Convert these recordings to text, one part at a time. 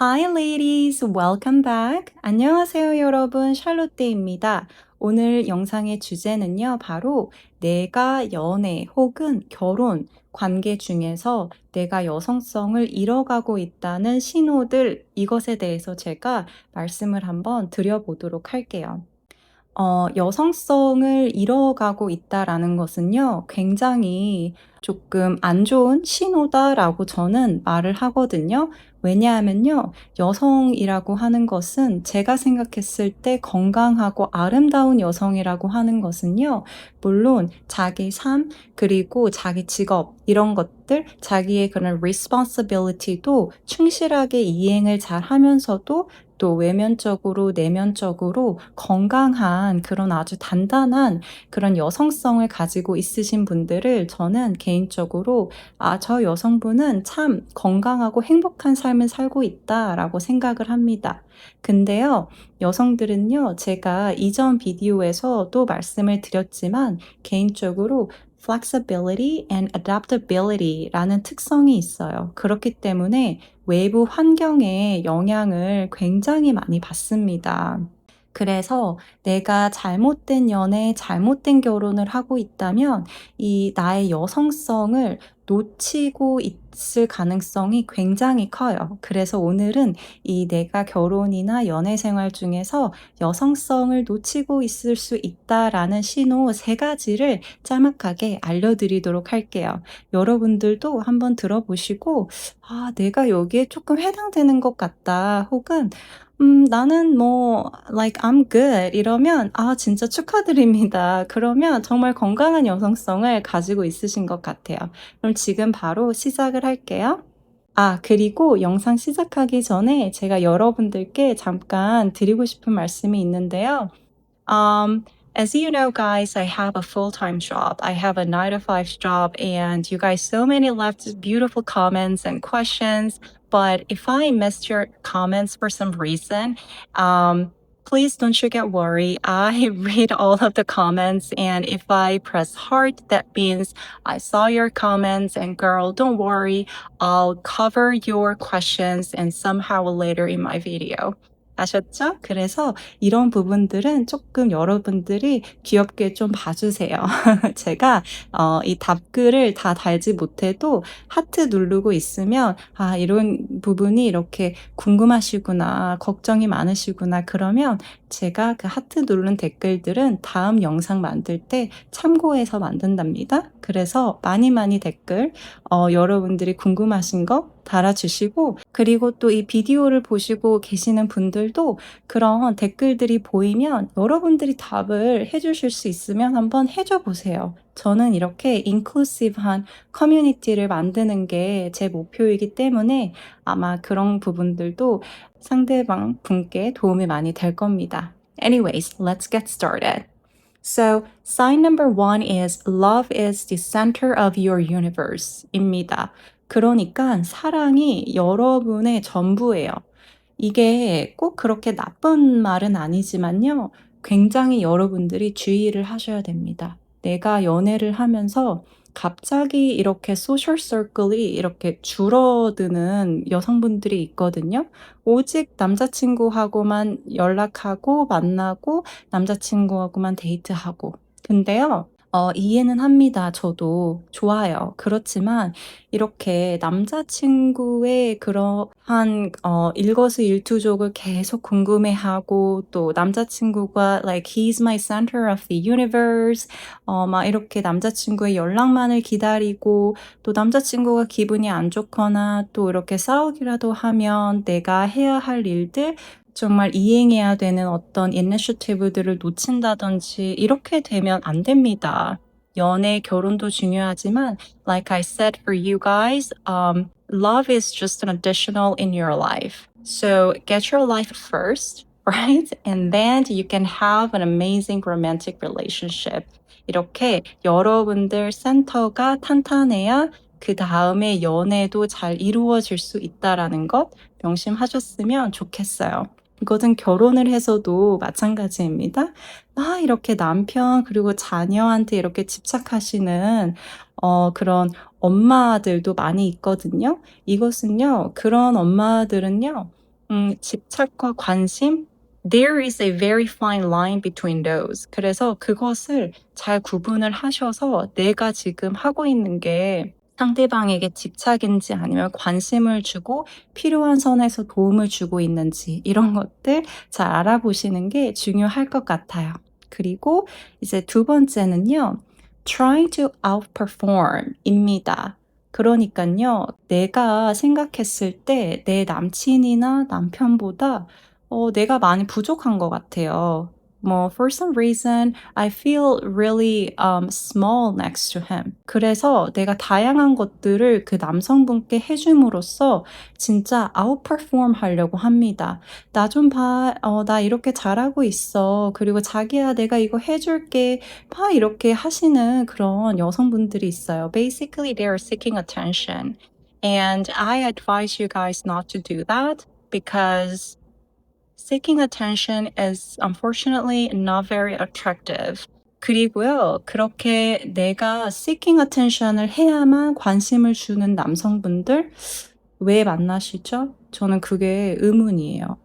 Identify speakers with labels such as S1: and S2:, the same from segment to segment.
S1: Hi ladies, welcome back. 안녕하세요 여러분, 샬롯데입니다. 오늘 영상의 주제는요, 바로 내가 연애 혹은 결혼 관계 중에서 내가 여성성을 잃어가고 있다는 신호들, 이것에 대해서 제가 말씀을 한번 드려보도록 할게요. 어, 여성성을 잃어가고 있다라는 것은요, 굉장히 조금 안 좋은 신호다라고 저는 말을 하거든요. 왜냐하면요, 여성이라고 하는 것은 제가 생각했을 때 건강하고 아름다운 여성이라고 하는 것은요, 물론 자기 삶, 그리고 자기 직업, 이런 것들, 자기의 그런 responsibility도 충실하게 이행을 잘 하면서도 또 외면적으로, 내면적으로 건강한 그런 아주 단단한 그런 여성성을 가지고 있으신 분들을 저는 개인적으로 아, 저 여성분은 참 건강하고 행복한 삶을 살고 있다라고 생각을 합니다. 근데요, 여성들은요, 제가 이전 비디오에서도 말씀을 드렸지만 개인적으로 flexibility and adaptability라는 특성이 있어요. 그렇기 때문에 외부 환경의 영향을 굉장히 많이 받습니다. 그래서 내가 잘못된 연애, 잘못된 결혼을 하고 있다면 이 나의 여성성을 놓치고 있을 가능성이 굉장히 커요. 그래서 오늘은 이 내가 결혼이나 연애 생활 중에서 여성성을 놓치고 있을 수 있다라는 신호 세 가지를 짤막하게 알려드리도록 할게요. 여러분들도 한번 들어보시고, 아, 내가 여기에 조금 해당되는 것 같다. 혹은, 음, 나는 뭐, like, I'm good. 이러면, 아, 진짜 축하드립니다. 그러면 정말 건강한 여성성을 가지고 있으신 것 같아요. 그럼 지금 바로 시작을 할게요. 아, 그리고 영상 시작하기 전에 제가 여러분들께 잠깐 드리고 싶은 말씀이 있는데요. Um, as you know, guys, I have a full-time job. I have a nine to five job, and you guys so many left beautiful comments and questions. But if I missed your comments for some reason, um, please don't you get worried. I read all of the comments, and if I press heart, that means I saw your comments. And girl, don't worry, I'll cover your questions and somehow later in my video. 아셨죠? 그래서 이런 부분들은 조금 여러분들이 귀엽게 좀 봐주세요. 제가 어, 이 답글을 다 달지 못해도 하트 누르고 있으면 아 이런 부분이 이렇게 궁금하시구나 걱정이 많으시구나 그러면 제가 그 하트 누른 댓글들은 다음 영상 만들 때 참고해서 만든답니다. 그래서 많이 많이 댓글 어, 여러분들이 궁금하신 거 달아주시고 그리고 또 이 비디오를 보시고 계시는 분들도 그런 댓글들이 보이면 여러분들이 답을 해주실 수 있으면 한번 해줘 보세요. 저는 이렇게 인클루시브한 커뮤니티를 만드는 게 제 목표이기 때문에 아마 그런 부분들도 상대방 분께 도움이 많이 될 겁니다. Anyways, let's get started. So, sign number one is love is the center of your universe 입니다. 그러니까 사랑이 여러분의 전부예요. 이게 꼭 그렇게 나쁜 말은 아니지만요. 굉장히 여러분들이 주의를 하셔야 됩니다. 내가 연애를 하면서 갑자기 이렇게 소셜 서클이 이렇게 줄어드는 여성분들이 있거든요. 오직 남자친구하고만 연락하고 만나고 남자친구하고만 데이트하고. 근데요. 어, 이해는 합니다. 저도 좋아요. 그렇지만 이렇게 남자친구의 그러한 어, 일거수일투족을 계속 궁금해하고 또 남자친구가 like he's my center of the universe 어, 막 이렇게 남자친구의 연락만을 기다리고 또 남자친구가 기분이 안 좋거나 또 이렇게 싸우기라도 하면 내가 해야 할 일들 정말 이행해야 되는 어떤 이니셔티브들을 놓친다든지 이렇게 되면 안 됩니다. 연애, 결혼도 중요하지만 like I said for you guys, um, love is just an additional in your life. So get your life first, right? And then you can have an amazing romantic relationship. 이렇게 여러분들 센터가 탄탄해야 그 다음에 연애도 잘 이루어질 수 있다라는 것 명심하셨으면 좋겠어요. 이것은 결혼을 해서도 마찬가지입니다. 아, 이렇게 남편 그리고 자녀한테 이렇게 집착하시는 어, 그런 엄마들도 많이 있거든요. 이것은요, 그런 엄마들은요, 음, 집착과 관심, there is a very fine line between those. 그래서 그것을 잘 구분을 하셔서 내가 지금 하고 있는 게 상대방에게 집착인지 아니면 관심을 주고 필요한 선에서 도움을 주고 있는지 이런 것들 잘 알아보시는 게 중요할 것 같아요. 그리고 이제 두 번째는요. trying to outperform 입니다. 그러니깐요. 내가 생각했을 때 내 남친이나 남편보다 어 내가 많이 부족한 것 같아요. 뭐 for some reason I feel really um, small next to him. 그래서 내가 다양한 것들을 그 남성분께 해줌으로써 진짜 outperform 하려고 합니다. 나 좀 봐. 어, 나 이렇게 잘하고 있어. 그리고 자기야 내가 이거 해줄게. 봐 이렇게 하시는 그런 여성분들이 있어요. Basically they are seeking attention. And I advise you guys not to do that because seeking attention is unfortunately not very attractive. 그리고요, 그렇게 내가 seeking attention을 해야만 관심을 주는 남성분들 왜 만나시죠? 저는 그게 의문이에요.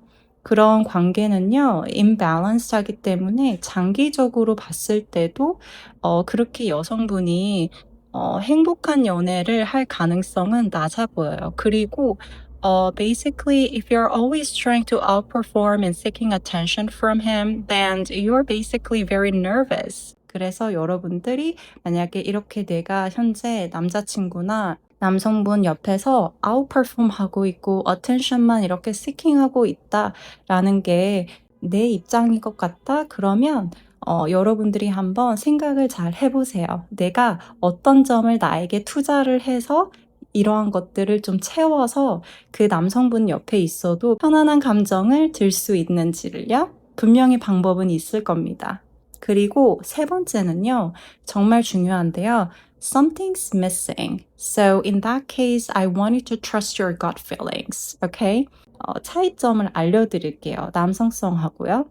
S1: 그런 관계는요, imbalanced하기 때문에 장기적으로 봤을 때도 어, 그렇게 여성분이 어, 행복한 연애를 할 가능성은 낮아 보여요. 그리고 uh, basically, if you're always trying to outperform and seeking attention from him, then you're basically very nervous. 그래서 여러분들이 만약에 이렇게 내가 현재 남자친구나 남성분 옆에서 outperform 하고 있고 attention만 이렇게 seeking 하고 있다라는 게 내 입장인 것 같다? 그러면 어, 여러분들이 한번 생각을 잘 해보세요. 내가 어떤 점을 나에게 투자를 해서 이러한 것들을 좀 채워서 그 남성분 옆에 있어도 편안한 감정을 들 수 있는지를요. 분명히 방법은 있을 겁니다. 그리고 세 번째는요. 정말 중요한데요. Something's missing. So in that case, I want you to trust your gut feelings. Okay? 어, 차이점을 알려드릴게요. 남성성하고요.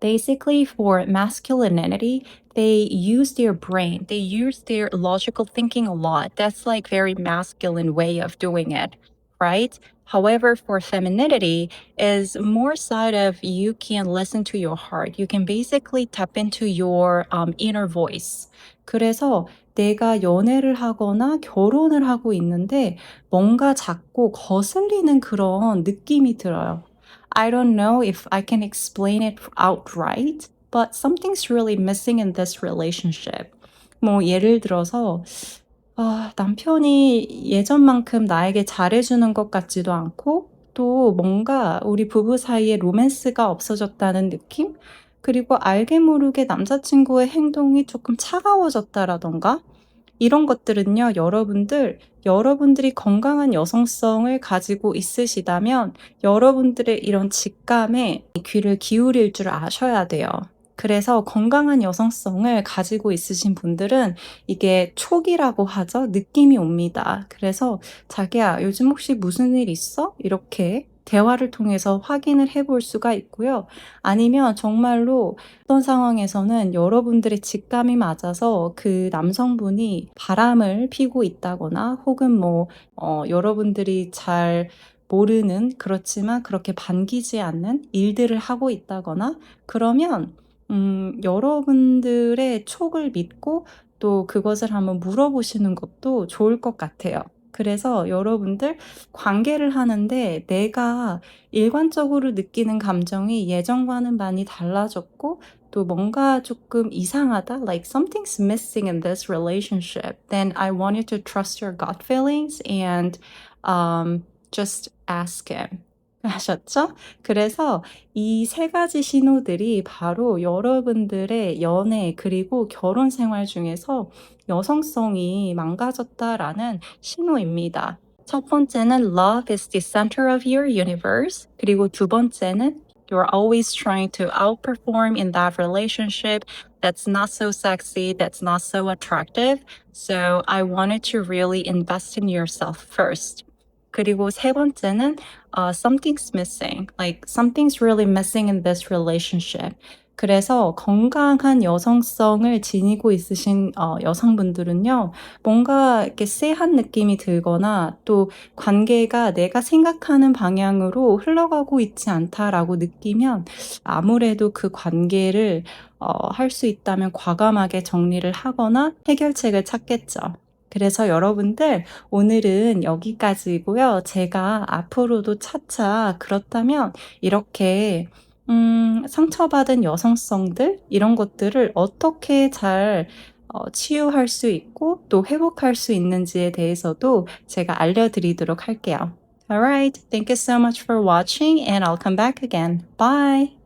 S1: Basically, for masculinity, they use their brain, they use their logical thinking a lot. That's like very masculine way of doing it, right? However, for femininity is more side of you can listen to your heart. You can basically tap into your um, inner voice. 그래서 내가 연애를 하거나 결혼을 하고 있는데 뭔가 자꾸 거슬리는 그런 느낌이 들어요. I don't know if I can explain it outright, but something's really missing in this relationship. 뭐 예를 들어서 아, 남편이 예전만큼 나에게 잘해주는 것 같지도 않고 또 뭔가 우리 부부 사이에 로맨스가 없어졌다는 느낌? 그리고 알게 모르게 남자친구의 행동이 조금 차가워졌다라던가 이런 것들은요, 여러분들, 여러분들이 건강한 여성성을 가지고 있으시다면 여러분들의 이런 직감에 귀를 기울일 줄 아셔야 돼요. 그래서 건강한 여성성을 가지고 있으신 분들은 이게 촉이라고 하죠. 느낌이 옵니다. 그래서 자기야, 요즘 혹시 무슨 일 있어? 이렇게 대화를 통해서 확인을 해볼 수가 있고요. 아니면 정말로 어떤 상황에서는 여러분들의 직감이 맞아서 그 남성분이 바람을 피고 있다거나 혹은 뭐, 어, 여러분들이 잘 모르는 그렇지만 그렇게 반기지 않는 일들을 하고 있다거나 그러면 음, 여러분들의 촉을 믿고 또 그것을 한번 물어보시는 것도 좋을 것 같아요. 그래서 여러분들 관계를 하는데 내가 일관적으로 느끼는 감정이 예전과는 많이 달라졌고 또 뭔가 조금 이상하다, like something's missing in this relationship, then I want you to trust your gut feelings and um, just ask him. 하셨죠? 그래서 이 세 가지 신호들이 바로 여러분들의 연애 그리고 결혼 생활 중에서 여성성이 망가졌다라는 신호입니다. 첫 번째는 love is the center of your universe. 그리고 두 번째는 you're always trying to outperform in that relationship that's not so sexy, that's not so attractive. So I wanted to really invest in yourself first. 그리고 세 번째는 uh, something's missing. Like something's really missing in this relationship. 그래서 건강한 여성성을 지니고 있으신 어, 여성분들은요, 뭔가 이렇게 쎄한 느낌이 들거나 또 관계가 내가 생각하는 방향으로 흘러가고 있지 않다라고 느끼면 아무래도 그 관계를 어, 할 수 있다면 과감하게 정리를 하거나 해결책을 찾겠죠. 그래서 여러분들 오늘은 여기까지고요. 제가 앞으로도 차차 그렇다면 이렇게 음, 상처받은 여성성들 이런 것들을 어떻게 잘 어, 치유할 수 있고 또 회복할 수 있는지에 대해서도 제가 알려드리도록 할게요. Alright, thank you so much for watching and I'll come back again. Bye!